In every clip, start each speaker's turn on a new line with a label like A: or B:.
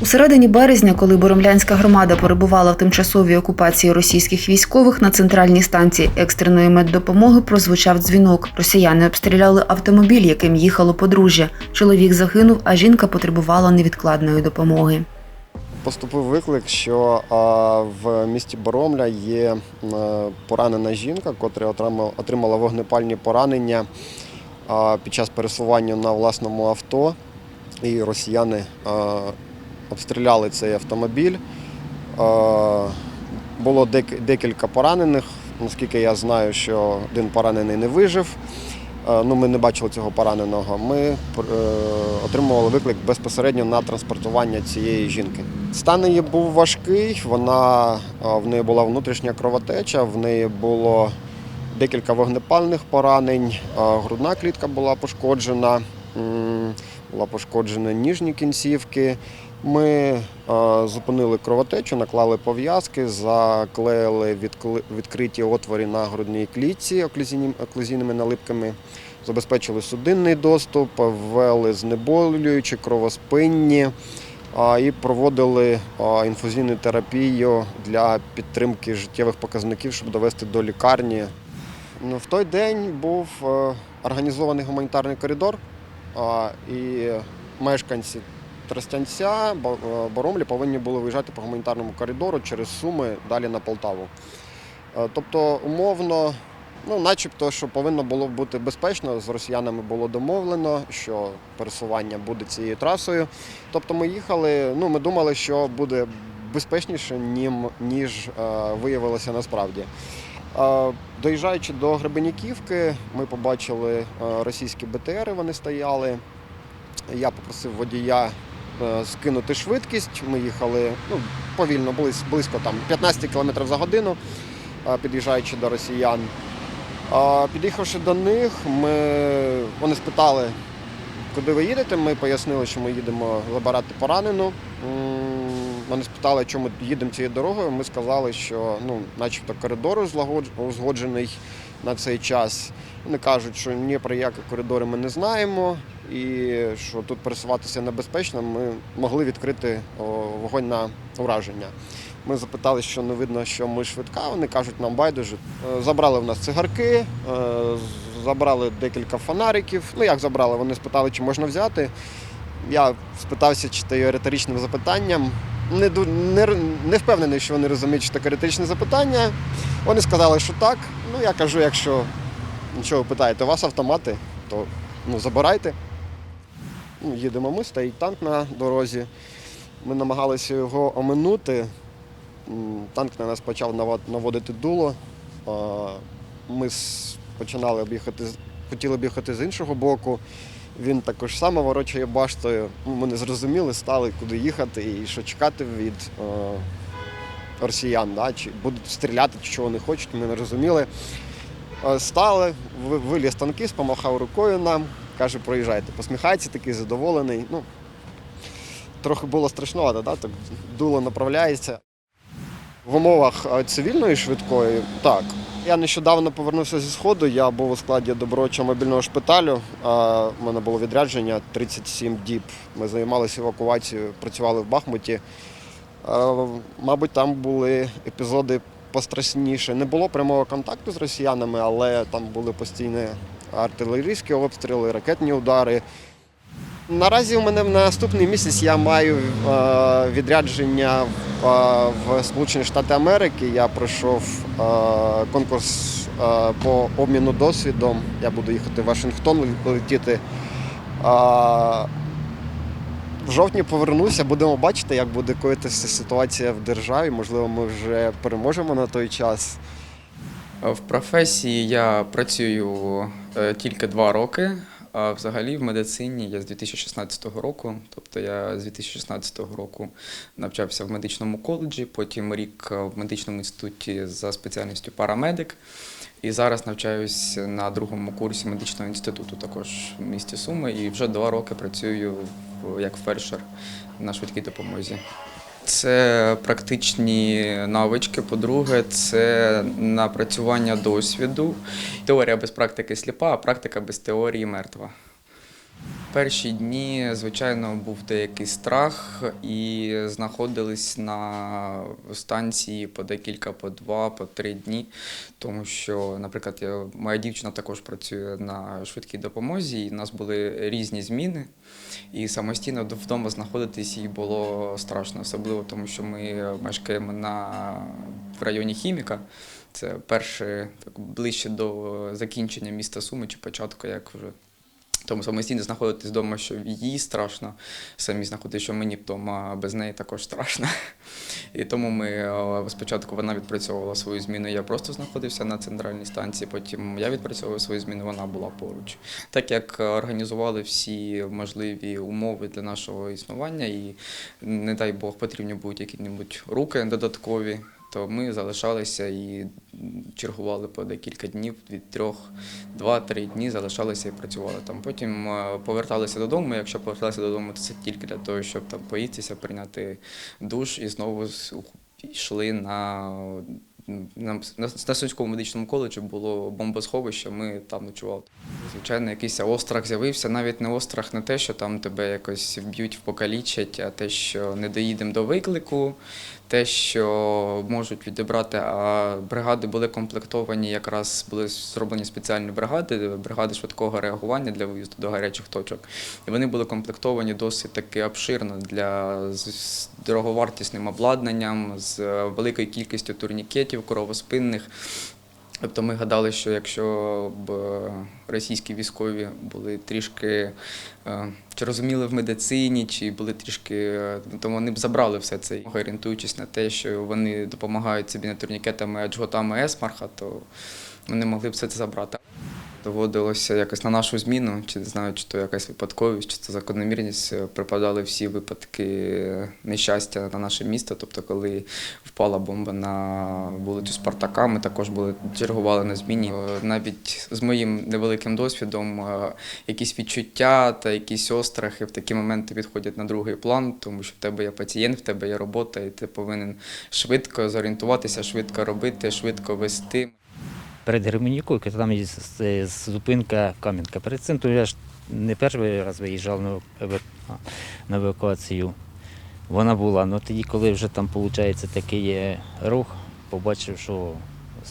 A: У середині березня, коли Боромлянська громада перебувала в тимчасовій окупації російських військових, на центральній станції екстреної меддопомоги прозвучав дзвінок. Росіяни обстріляли автомобіль, яким їхало подружжя. Чоловік загинув, а жінка потребувала невідкладної допомоги.
B: Поступив виклик, що в місті Боромля є м, поранена жінка, котра отримала, вогнепальні поранення під час пересування на власному авто. І росіяни обстріляли цей автомобіль. Було дек- декілька поранених. Наскільки я знаю, що один поранений не вижив. Е, Ну, ми не бачили цього пораненого. Ми е, отримували виклик безпосередньо на транспортування цієї жінки. Стан її був важкий. Вона е, в неї була внутрішня кровотеча, в неї було декілька вогнепальних поранень, грудна клітка була пошкоджена, була пошкоджена ніжні кінцівки. Ми е, зупинили кровотечу, наклали пов'язки, заклеїли відкриті отвори на грудній клітці оклюзійним- оклюзійними налипками, забезпечили судинний доступ, ввели знеболюючі, кровоспинні і проводили інфузійну терапію для підтримки життєвих показників, щоб довести до лікарні. Ну, В той день був е, організований гуманітарний коридор, і мешканці Тростянця, е, Боромлі повинні були виїжджати по гуманітарному коридору через Суми далі на Полтаву. Е, Тобто, умовно, ну, начебто, що повинно було бути безпечно, з росіянами було домовлено, що пересування буде цією трасою. Тобто ми їхали, ну, ми думали, що буде безпечніше, ніж е, виявилося насправді. Доїжджаючи до Гребеняківки, ми побачили російські БТРи, вони стояли. Я попросив водія скинути швидкість. Ми їхали ну, повільно, близь- близько там 15 км за годину, е, під'їжджаючи до росіян. Під'їхавши до них, ми, вони спитали, куди ви їдете. Ми пояснили, що ми їдемо забирати поранену. Вони спитали, чому ми їдемо цією дорогою. Ми сказали, що ну, начебто коридор узгоджений на цей час. Вони кажуть, що ні про які коридори ми не знаємо, і що тут пересуватися небезпечно. Ми могли відкрити вогонь на ураження. Ми запитали, що не видно, що ми швидка. Вони кажуть, нам байдуже. Е, Забрали в нас цигарки, е, забрали декілька фонариків. Ну як забрали? Вони спитали, чи можна взяти. Я спитався, чи це є риторичним запитанням. Не, не, не впевнений, що вони розуміють, що таке риторичне запитання. Вони сказали, що так. Ну я кажу, якщо нічого питаєте, у вас автомати, то ну, забирайте. Їдемо ми, стоїть танк на дорозі. Ми намагалися його оминути. Танк на нас почав наводити дуло. Ми починали об'їхати, хотіли об'їхати з іншого боку. Він також само ворочає баштою. Ми не зрозуміли, стали, куди їхати і що чекати від росіян. Да? Чи будуть стріляти, чи чого не хочуть, ми не розуміли. Стали, виліз танкіст, помахав рукою нам, каже, проїжджайте. Посміхається такий задоволений. Ну, трохи було страшновато, да? так дуло направляється. В умовах е, цивільної швидкої, так. Я нещодавно повернувся зі сходу. Я був у складі добровольчого мобільного шпиталю. У мене було відрядження 37 діб. Ми займалися евакуацією, працювали в Бахмуті. Е, Мабуть, там були епізоди пострашніше. Не було прямого контакту з росіянами, але там були постійні артилерійські обстріли, ракетні удари. Наразі у мене на наступний місяць я маю е, відрядження в, е, Сполучені Штати Америки. Я пройшов е, конкурс по обміну досвідом. Я буду їхати в Вашингтон летіти. В жовтні повернуся, будемо бачити, як буде коїтися ситуація в державі. Можливо, ми вже переможемо на той час.
C: В професії я працюю тільки два роки, а взагалі в медицині я з 2016 року. Тобто я з 2016 року навчався в медичному коледжі, потім рік в медичному інституті за спеціальністю парамедик. І зараз навчаюсь на другому курсі медичного інституту, також в місті Суми. І вже два роки працюю як фельдшер на швидкій допомозі. Це практичні навички. По-друге, це напрацювання досвіду. Теорія без практики сліпа, а практика без теорії мертва. Перші дні, звичайно, був деякий страх, і знаходились на станції по декілька, по два, по три дні. Тому що, наприклад, я, моя дівчина також працює на швидкій допомозі, і в нас були різні зміни. І самостійно вдома знаходитись їй було страшно, особливо тому, що ми мешкаємо на, в районі Хіміка. Це перше так, ближче до закінчення міста Суми чи початку, як вже тому самостійно знаходитись вдома, що їй страшно, самі знаходитися, що мені вдома без неї також страшно. І тому ми е, спочатку вона відпрацьовувала свою зміну, я просто знаходився на центральній станції, потім я відпрацьовував свою зміну, вона була поруч. Так як організували всі можливі умови для нашого існування, і не дай Бог потрібні будуть які-небудь руки додаткові. То ми залишалися і чергували по декілька днів, від трьох, два-три дні залишалися і працювали там. Потім е, поверталися додому. Якщо поверталися додому, то це тільки для того, щоб там поїтися, прийняти душ і знову йшли на. На, на, Сумському медичному коледжі було бомбосховище, ми там ночували. Звичайно, якийсь острах з'явився. Навіть не острах не те, що там тебе якось вб'ють, покалічать, а те, що не доїдемо до виклику, те, що можуть відібрати. А бригади були комплектовані, якраз були зроблені спеціальні бригади, бригади швидкого реагування для виїзду до гарячих точок. І вони були комплектовані досить таки обширно для з, дороговартісним обладнанням, з е, великою кількістю турнікетів, кровоспинних. Тобто ми гадали, що якщо б російські військові були трішки е, чи розуміли в медицині, чи були трішки, е, то вони б забрали все це, орієнтуючись на те, що вони допомагають собі не турнікетами, а джготами есмарха, то вони могли б все це забрати. Доводилося якось на нашу зміну, чи не знаю, чи то якась випадковість, чи це закономірність, е, припадали всі випадки нещастя на наше місто. Тобто, коли впала бомба на вулицю Спартака, ми також були чергували на зміні. Е, Навіть з моїм невеликим досвідом е, якісь відчуття та якісь острахи в такі моменти відходять на другий план, тому що в тебе є пацієнт, в тебе є робота, і ти повинен швидко зорієнтуватися, швидко робити, швидко вести.
D: Перед Гременюкою, там є зупинка Кам'янка. Перед цим то я ж не перший раз виїжджав на, евакуацію. Вона була. Ну тоді, коли вже там виходить такий рух, побачив, що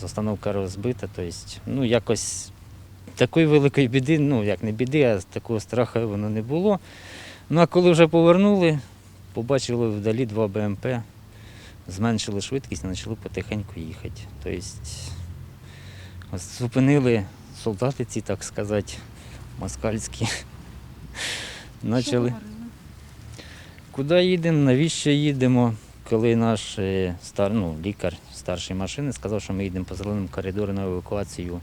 D: застановка розбита, то есть, ну якось такої великої біди, ну як не біди, а такого страху воно не було. Ну а коли вже повернули, побачили вдалі два БМП, зменшили швидкість і почали потихеньку їхати. Тобто Зупинили солдати ці, так сказати, москальські. Почали. Куди їдемо, навіщо їдемо? Коли наш е, стар, ну, лікар старшої машини сказав, що ми їдемо по зеленому коридору на евакуацію,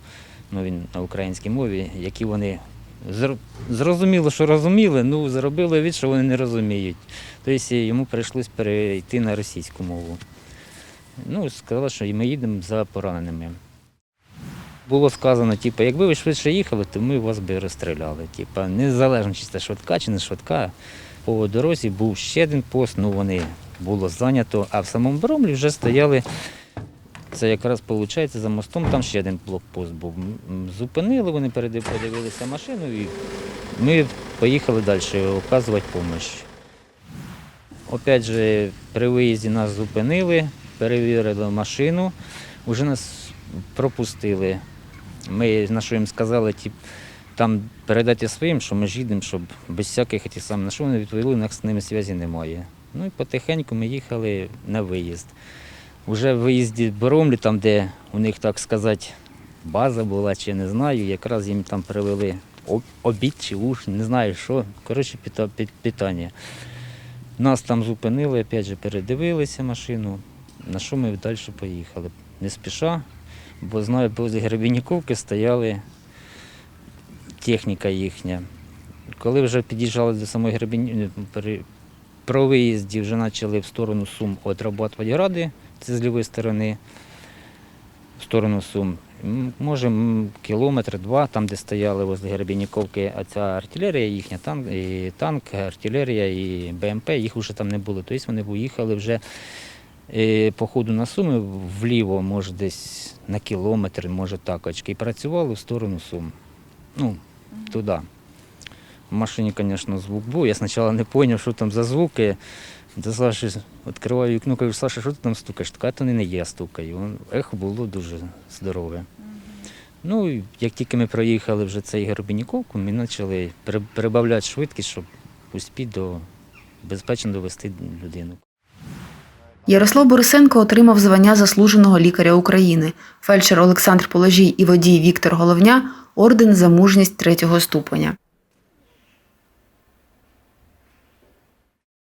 D: ну він на українській мові, які вони зр- зрозуміло, що розуміли, ну зробили від, що вони не розуміють. Тобто йому прийшлось перейти на російську мову. Ну, сказали, що ми їдемо за пораненими. Було сказано, типу, якби ви швидше їхали, то ми вас би розстріляли. Типу, незалежно чи це швидка чи не швидка. По дорозі був ще один пост, ну вони було зайнято, а в самому Бромлі вже стояли. Це якраз виходить за мостом, там ще один блокпост був. Зупинили, вони подивилися машину і ми поїхали далі оказувати допомогу. Опять же, при виїзді нас зупинили, перевірили машину, вже нас пропустили. Ми на що їм сказали, тип, там передайте своїм, що ми ж їдемо, щоб без всяких тих самих, на що вони відповіли, у нас з ними зв'язі немає. Ну і потихеньку ми їхали на виїзд. Уже в виїзді Боромлі, там, де у них, так сказати, база була, чи не знаю, якраз їм там привели обід чи уж, не знаю що. Коротше, питання. Нас там зупинили, опять же, передивилися машину, на що ми далі поїхали. Не спіша, бо знаю, возле Гребенюковки стояли техніка їхня. Коли вже під'їжджали до самої Гребені, при про виїзді вже почали в сторону Сум отрабатувати гради, це з лівої сторони, в сторону Сум. Може, кілометр два, там, де стояли возле Гербініковки, а ця артилерія їхня, танк, і танк, артилерія і БМП, їх вже там не було. Тобто вони поїхали вже е, по ходу на Суми вліво, може десь на кілометр, може так, очки, і працювали в сторону Сум. Ну, туди. В машині, звісно, звук був. Я спочатку не зрозумів, що там за звуки. До Саші відкриваю вікно, кажу, Саша, що ти там стукаєш? Така то не я стукаю. Ехо було дуже здорове. Ну, як тільки ми проїхали вже цей Горбініковку, ми почали перебавляти швидкість, щоб успіти до безпечно довести людину.
A: Ярослав Борисенко отримав звання заслуженого лікаря України. Фельдшер Олександр Положій і водій Віктор Головня орден за мужність третього ступеня.